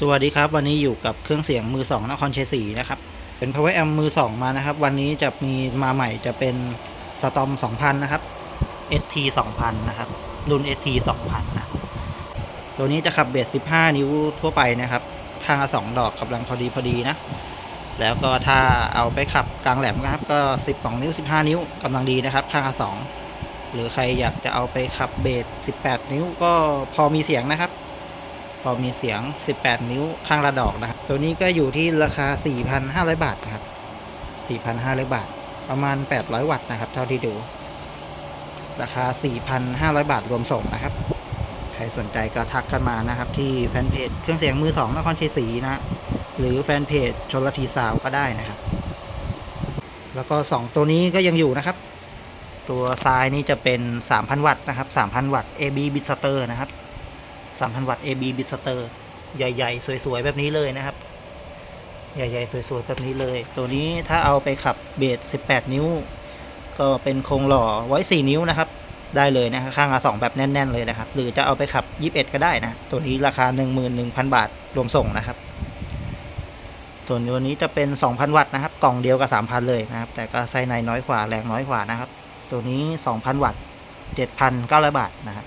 สวัสดีครับ วันนี้อยู่กับเครื่องเสียงมือสองนครชัยศรีนะครับ เป็น power amp มือสองมานะครับ วันนี้จะมีมาใหม่จะเป็นสตอม2000 นะครับ ST 2000 นะครับ รุ่น ST 2000 นะ ตัวนี้จะขับเบส 15 นิ้วทั่วไปนะครับ ข้างละ2ดอกกำลังพอดีพอดีนะ แล้วก็ถ้าเอาไปขับกลางแหลมนะครับ ก็ 12 นิ้ว 15 นิ้วกำลังดีนะครับ ข้างละ2หรือใครอยากจะเอาไปขับเบส 18 นิ้วก็พอมีเสียงนะครับ พอมีเสียง 18 นิ้วข้างละดอกนะครับ ตัวนี้ก็อยู่ที่ราคา 4,500 บาทครับ 4,500 บาท ประมาณ 800 วัตต์นะครับ เท่าที่ดู ราคา 4,500 บาทรวมส่งนะครับ ใครสนใจก็ทักกันมานะครับ ที่แฟนเพจเครื่องเสียงมือสองนครชัยศรีนะ หรือแฟนเพจชนลทีสาวก็ได้นะครับ แล้วก็ 2 ตัวนี้ก็ยังอยู่นะครับ ตัวซ้ายนี่จะเป็น 3,000 วัตต์นะครับ 3,000 วัตต์ AB b i t s t e r นะครับ 3,000 วัตต์ AB b i t s t e r ใหญ่ ๆ สวย ๆ แบบนี้เลยนะครับ ใหญ่ ๆ สวย ๆ แบบนี้เลย ตัวนี้ถ้าเอาไปขับเบส18 นิ้ว ก็เป็นโครงหล่อไว้ 4 นิ้วนะครับ ได้เลยนะข้างละ2แบบแน่น ๆ เลยนะครับ หรือจะเอาไปขับ 21 ก็ได้นะ ตัวนี้ราคา 11,000 บาทรวมส่งนะครับ ส่วนตัวนี้จะเป็น 2,000 วัตต์นะครับ กล่องเดียวกับ 3,000 เลยนะครับ แต่ก็ไส้ในน้อยกว่าแรงน้อยกว่านะครับ ตัวนี้ 2,000 วัตต์7,900 บาทนะครับ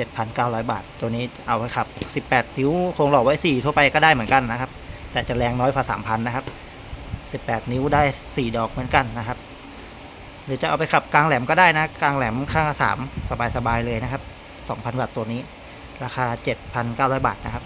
7,900 บาท ตัวนี้เอาไว้ขับ 18 นิ้วโครงหล่อไว้ 4 ทั่วไปก็ได้เหมือนกันนะครับ แต่จะแรงน้อยกว่า 3,000 นะครับ 18 นิ้วได้ 4 ดอกเหมือนกันนะครับ หรือจะเอาไปขับกลางแหลมก็ได้นะ กลางแหลมข้างละ3สบายๆเลยนะครับ 2,000 วัตต์ตัวนี้ ราคา 7,900 บาทนะครับ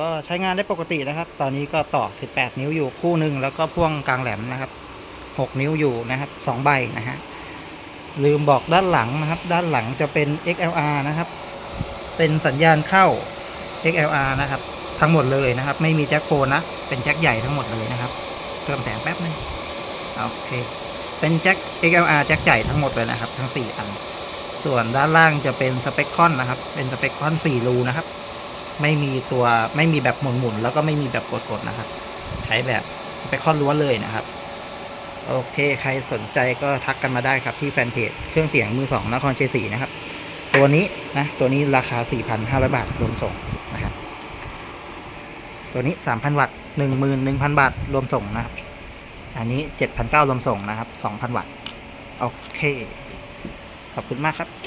ก็ใช้งานได้ปกตินะครับ ตอนนี้ก็ต่อ 18 นิ้วอยู่คู่หนึ่งแล้วก็พ่วงกลางแหลมนะครับ 6 นิ้วอยู่นะครับ2ใบนะฮะลืมบอกด้านหลังนะครับ ด้านหลังจะเป็น XLR นะครับ เป็นสัญญาณเข้า XLR นะครับ ทั้งหมดเลยนะครับ ไม่มีแจ็คโฟนนะ เป็นแจ็คใหญ่ทั้งหมดเลยนะครับเพิ่มแสงแป๊บนึงโอเคเป็นแจ็ค XLR แจ็คใหญ่ทั้งหมดเลยนะครับ ทั้ง 4 อัน ส่วนด้านล่างจะเป็นสเปคคอนนะครับ เป็นสเปคคอน4รูนะครับ ไม่มีตัวไม่มีแบบหมุนๆแล้วก็ไม่มีแบบกดๆนะครับ ใช้แบบสเปคคอนล้วนเลยนะครับ โอเค ใครสนใจก็ทักกันมาได้ครับที่แฟนเพจเครื่องเสียงมือสองนครเชัยงศรีนะครับ ตัวนี้นะตัวนี้ราคา 4,500 บาทรวมส่งนะครับ ตัวนี้ 3,000 วัตต์ 11,000 บาทรวมส่งนะครับ อันนี้ 7,900รวมส่งนะครับ 2,000 วัตต์ โอเค ขอบคุณมากครับ